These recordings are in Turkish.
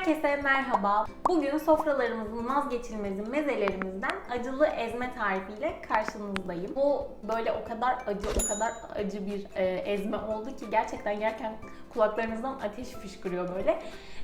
Herkese merhaba. Bugün sofralarımızın vazgeçilmezi mezelerimizden acılı ezme tarifiyle karşınızdayım. Bu böyle o kadar acı, o kadar acı bir e, ezme oldu ki gerçekten yerken kulaklarınızdan ateş fışkırıyor böyle.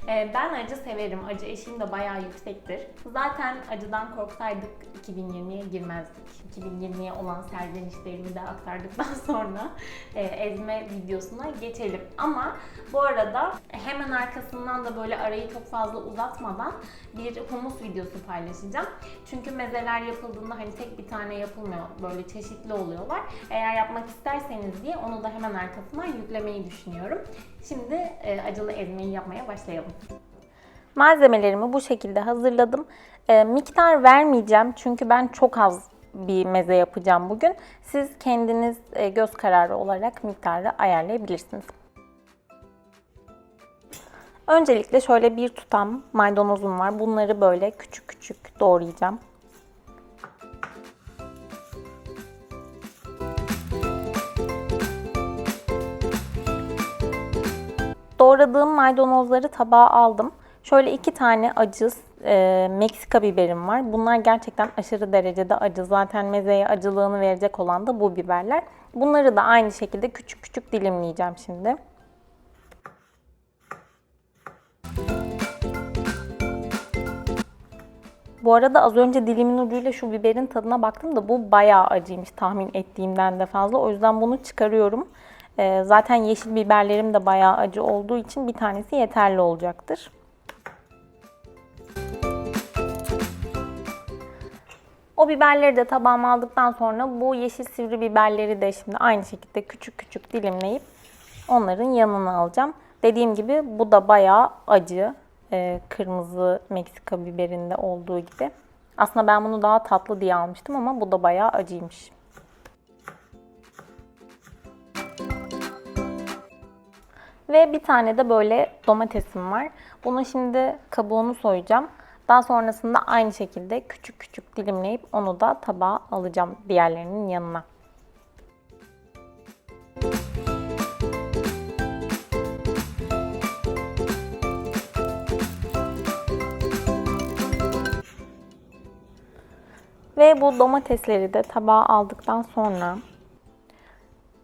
E, ben acı severim. Acı eşiğim de bayağı yüksektir. Zaten acıdan korksaydık 2020'ye girmezdik. 2020'ye olan serzenişlerimi de aktardıktan sonra e, ezme videosuna geçelim. Ama bu arada hemen arkasından da böyle arayı çok fazla uzatmadan bir humus videosu paylaşacağım. Çünkü mezeler yapıldığında hani tek bir tane yapılmıyor. Böyle çeşitli oluyorlar. Eğer yapmak isterseniz diye onu da hemen arkasından yüklemeyi düşünüyorum. Şimdi e, acılı ezmeyi yapmaya başlayalım. Malzemelerimi bu şekilde hazırladım. E, miktar vermeyeceğim çünkü ben çok az bir meze yapacağım bugün. Siz kendiniz e, göz kararı olarak miktarı ayarlayabilirsiniz. Öncelikle şöyle bir tutam maydanozum var. Bunları böyle küçük küçük doğrayacağım. Doğradığım maydanozları tabağa aldım. Şöyle iki tane acı e, Meksika biberim var. Bunlar gerçekten aşırı derecede acı. Zaten mezeye acılığını verecek olan da bu biberler. Bunları da aynı şekilde küçük küçük dilimleyeceğim şimdi. Bu arada az önce dilimin ucuyla şu biberin tadına baktım da bu bayağı acıymış tahmin ettiğimden de fazla. O yüzden bunu çıkarıyorum. Ee, zaten yeşil biberlerim de bayağı acı olduğu için bir tanesi yeterli olacaktır. O biberleri de tabağıma aldıktan sonra bu yeşil sivri biberleri de şimdi aynı şekilde küçük küçük dilimleyip onların yanına alacağım. Dediğim gibi bu da bayağı acı. Ee, kırmızı Meksika biberinde olduğu gibi. Aslında ben bunu daha tatlı diye almıştım ama bu da bayağı acıymış. Ve bir tane de böyle domatesim var. Bunu şimdi kabuğunu soyacağım. Daha sonrasında aynı şekilde küçük küçük dilimleyip onu da tabağa alacağım diğerlerinin yanına. Ve bu domatesleri de tabağa aldıktan sonra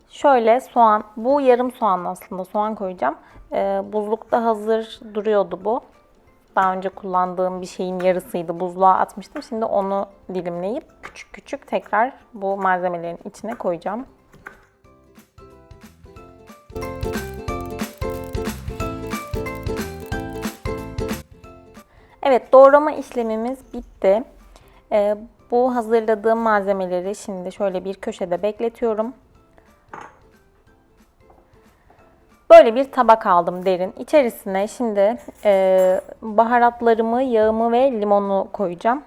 şöyle soğan, bu yarım soğan aslında soğan koyacağım. Ee, buzlukta hazır duruyordu bu. Daha önce kullandığım bir şeyin yarısıydı. Buzluğa atmıştım. Şimdi onu dilimleyip küçük küçük tekrar bu malzemelerin içine koyacağım. Evet doğrama işlemimiz bitti. Ee, bu hazırladığım malzemeleri şimdi şöyle bir köşede bekletiyorum. Böyle bir tabak aldım derin. İçerisine şimdi e, baharatlarımı, yağımı ve limonu koyacağım.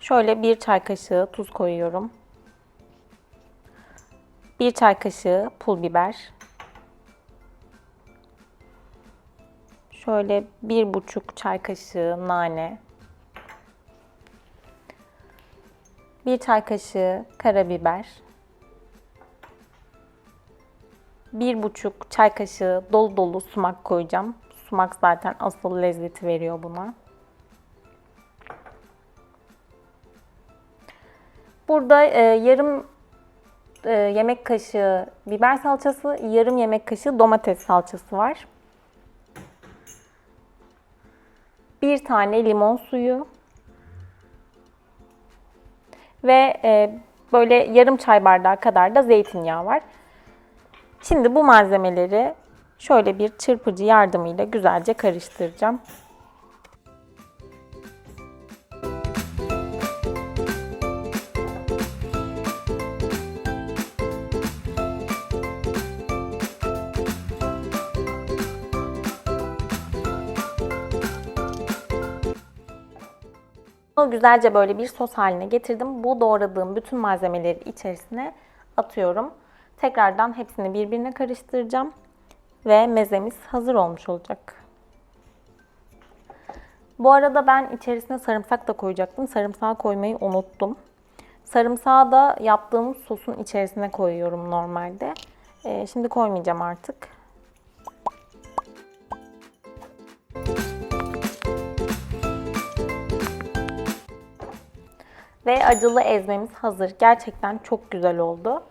Şöyle bir çay kaşığı tuz koyuyorum. Bir çay kaşığı pul biber. Şöyle bir buçuk çay kaşığı nane. Bir çay kaşığı karabiber. Bir buçuk çay kaşığı dolu dolu sumak koyacağım. Sumak zaten asıl lezzeti veriyor buna. Burada e, yarım e, yemek kaşığı biber salçası, yarım yemek kaşığı domates salçası var. Bir tane limon suyu ve e, böyle yarım çay bardağı kadar da zeytinyağı var. Şimdi bu malzemeleri şöyle bir çırpıcı yardımıyla güzelce karıştıracağım. Bunu güzelce böyle bir sos haline getirdim. Bu doğradığım bütün malzemeleri içerisine atıyorum. Tekrardan hepsini birbirine karıştıracağım. Ve mezemiz hazır olmuş olacak. Bu arada ben içerisine sarımsak da koyacaktım. Sarımsağı koymayı unuttum. Sarımsağı da yaptığımız sosun içerisine koyuyorum normalde. Ee, şimdi koymayacağım artık. Ve acılı ezmemiz hazır. Gerçekten çok güzel oldu.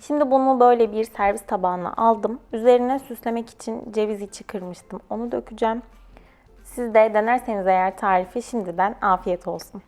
Şimdi bunu böyle bir servis tabağına aldım. Üzerine süslemek için ceviz içi kırmıştım. Onu dökeceğim. Siz de denerseniz eğer tarifi şimdiden afiyet olsun.